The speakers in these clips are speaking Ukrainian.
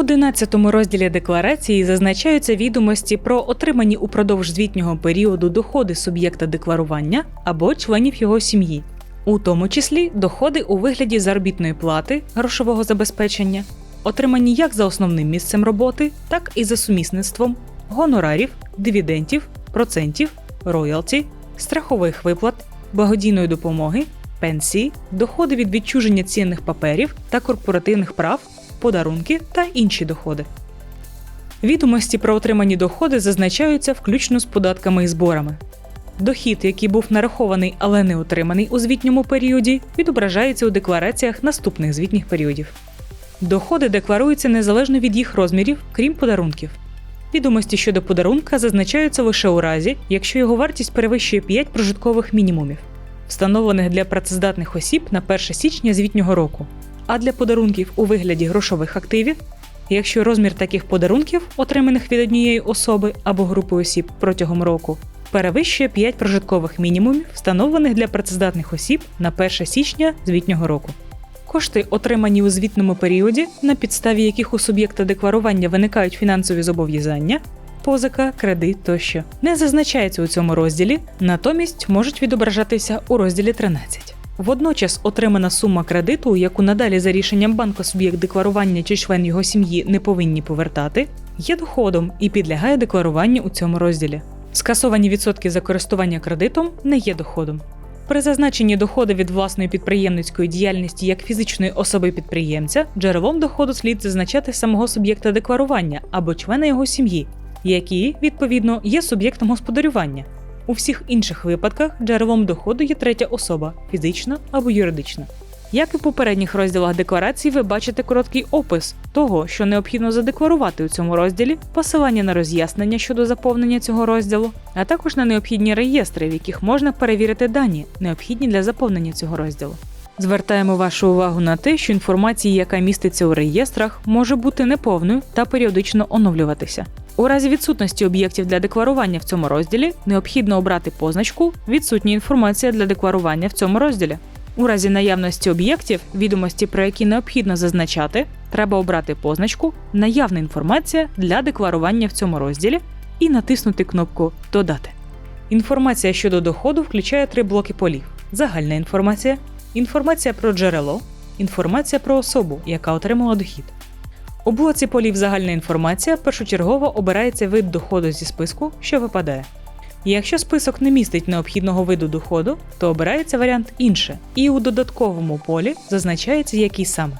11 розділі декларації зазначаються відомості про отримані упродовж звітнього періоду доходи суб'єкта декларування або членів його сім'ї, у тому числі доходи у вигляді заробітної плати, грошового забезпечення, отримані як за основним місцем роботи, так і за сумісництвом, гонорарів, дивідендів, процентів, роялті, страхових виплат, благодійної допомоги, пенсії, доходи від відчуження цінних паперів та корпоративних прав, подарунки та інші доходи. Відомості про отримані доходи зазначаються включно з податками і зборами. Дохід, який був нарахований, але не отриманий у звітньому періоді, відображається у деклараціях наступних звітніх періодів. Доходи декларуються незалежно від їх розмірів, крім подарунків. Відомості щодо подарунка зазначаються лише у разі, якщо його вартість перевищує 5 прожиткових мінімумів, встановлених для працездатних осіб на 1 січня звітнього року, а для подарунків у вигляді грошових активів, якщо розмір таких подарунків, отриманих від однієї особи або групи осіб протягом року, перевищує 5 прожиткових мінімумів, встановлених для працездатних осіб на 1 січня звітнього року. Кошти, отримані у звітному періоді, на підставі яких у суб'єкта декларування виникають фінансові зобов'язання, позика, кредит тощо, не зазначаються у цьому розділі, натомість можуть відображатися у розділі 13. Водночас отримана сума кредиту, яку надалі за рішенням банку суб'єкт декларування чи член його сім'ї не повинні повертати, є доходом і підлягає декларуванню у цьому розділі. Скасовані відсотки за користування кредитом не є доходом. При зазначенні доходу від власної підприємницької діяльності як фізичної особи підприємця джерелом доходу слід зазначати самого суб'єкта декларування або члена його сім'ї, які, відповідно, є суб'єктом господарювання. У всіх інших випадках джерелом доходу є третя особа фізична або юридична. Як і в попередніх розділах декларації, ви бачите короткий опис того, що необхідно задекларувати у цьому розділі, посилання на роз'яснення щодо заповнення цього розділу, а також на необхідні реєстри, в яких можна перевірити дані, необхідні для заповнення цього розділу. Звертаємо вашу увагу на те, що інформація, яка міститься у реєстрах, може бути неповною та періодично оновлюватися. У разі відсутності об'єктів для декларування в цьому розділі необхідно обрати позначку Відсутня інформація для декларування в цьому розділі. У разі наявності об'єктів, відомості про які необхідно зазначати, треба обрати позначку Наявна інформація для декларування в цьому розділі і натиснути кнопку Додати. Інформація щодо доходу включає три блоки полів: загальна інформація, інформація про джерело, інформація про особу, яка отримала дохід. У блоці полів загальна інформація першочергово обирається вид доходу зі списку, що випадає. Якщо список не містить необхідного виду доходу, то обирається варіант інше, і у додатковому полі зазначається який саме.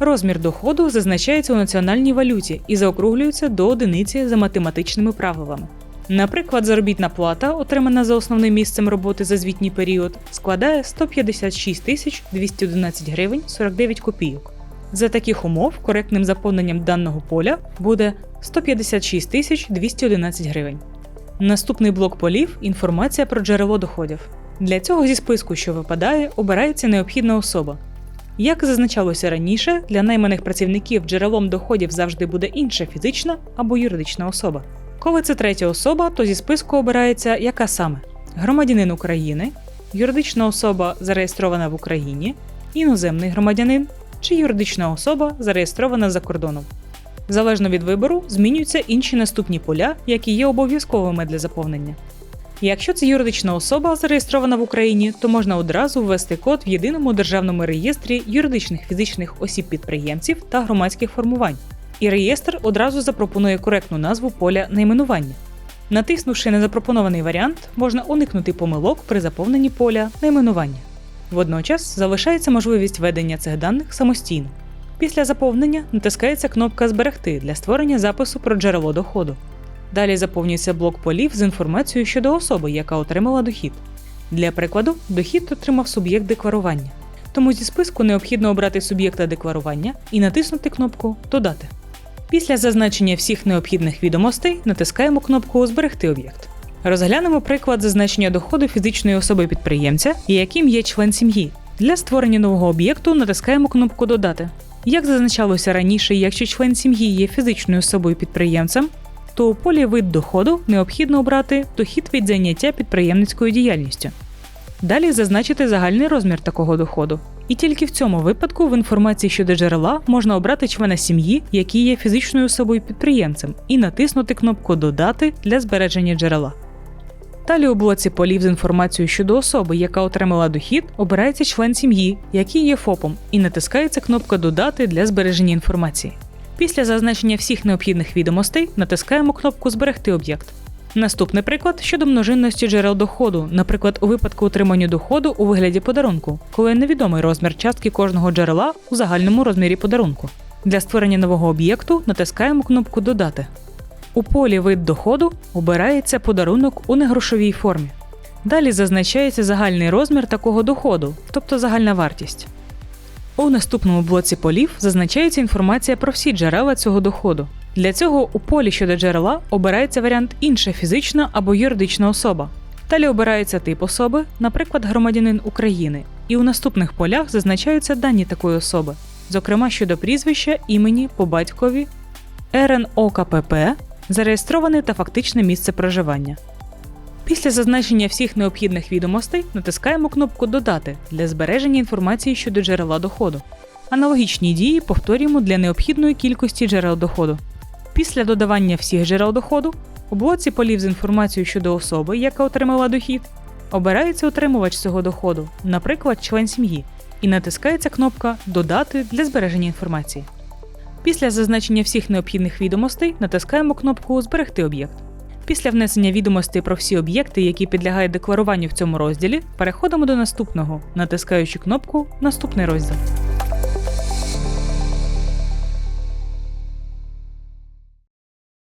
Розмір доходу зазначається у національній валюті і заокруглюється до одиниці за математичними правилами. Наприклад, заробітна плата, отримана за основним місцем роботи за звітній період, складає 156 тисяч 211 гривень 49 копійок. За таких умов коректним заповненням даного поля буде 156 тисяч 211 гривень. Наступний блок полів інформація про джерело доходів. Для цього зі списку, що випадає, обирається необхідна особа. Як зазначалося раніше, для найманих працівників джерелом доходів завжди буде інша фізична або юридична особа. Коли це третя особа, то зі списку обирається яка саме громадянин України, юридична особа зареєстрована в Україні, іноземний громадянин чи юридична особа зареєстрована за кордоном. Залежно від вибору, змінюються інші наступні поля, які є обов'язковими для заповнення. Якщо це юридична особа зареєстрована в Україні, то можна одразу ввести код в єдиному державному реєстрі юридичних фізичних осіб-підприємців та громадських формувань. І реєстр одразу запропонує коректну назву поля найменування. Натиснувши на запропонований варіант, можна уникнути помилок при заповненні поля найменування. Водночас залишається можливість ведення цих даних самостійно. Після заповнення натискається кнопка Зберегти для створення запису про джерело доходу. Далі заповнюється блок полів з інформацією щодо особи, яка отримала дохід. Для прикладу, дохід отримав суб'єкт декларування. Тому зі списку необхідно обрати суб'єкта декларування і натиснути кнопку Додати. Після зазначення всіх необхідних відомостей натискаємо кнопку Зберегти об'єкт. Розглянемо приклад зазначення доходу фізичної особи підприємця, яким є член сім'ї. Для створення нового об'єкту натискаємо кнопку Додати. Як зазначалося раніше, якщо член сім'ї є фізичною особою підприємцем, то у полі вид доходу необхідно обрати дохід від заняття підприємницькою діяльністю. Далі зазначити загальний розмір такого доходу. І тільки в цьому випадку в інформації щодо джерела можна обрати члена сім'ї, який є фізичною особою підприємцем, і натиснути кнопку Додати для збереження джерела. Далі у блоці полів з інформацією щодо особи, яка отримала дохід, обирається член сім'ї, який є ФОПом, і натискається кнопка Додати для збереження інформації. Після зазначення всіх необхідних відомостей натискаємо кнопку Зберегти об'єкт. Наступний приклад щодо множинності джерел доходу, наприклад, у випадку отримання доходу у вигляді подарунку, коли невідомий розмір частки кожного джерела у загальному розмірі подарунку. Для створення нового об'єкту натискаємо кнопку Додати. У полі Вид доходу обирається подарунок у негрошовій формі. Далі зазначається загальний розмір такого доходу, тобто загальна вартість. У наступному блоці полів зазначається інформація про всі джерела цього доходу. Для цього у полі щодо джерела обирається варіант інша фізична або юридична особа. Далі обирається тип особи, наприклад, громадянин України, і у наступних полях зазначаються дані такої особи, зокрема щодо прізвища, імені по батькові, РНОКПП, зареєстроване та фактичне місце проживання. Після зазначення всіх необхідних відомостей натискаємо кнопку Додати для збереження інформації щодо джерела доходу. Аналогічні дії повторюємо для необхідної кількості джерел доходу. Після додавання всіх джерел доходу у блоці полів з інформацією щодо особи, яка отримала дохід, обирається отримувач цього доходу, наприклад, член сім'ї, і натискається кнопка Додати для збереження інформації. Після зазначення всіх необхідних відомостей натискаємо кнопку Зберегти об'єкт. Після внесення відомостей про всі об'єкти, які підлягають декларуванню в цьому розділі, переходимо до наступного, натискаючи кнопку Наступний розділ.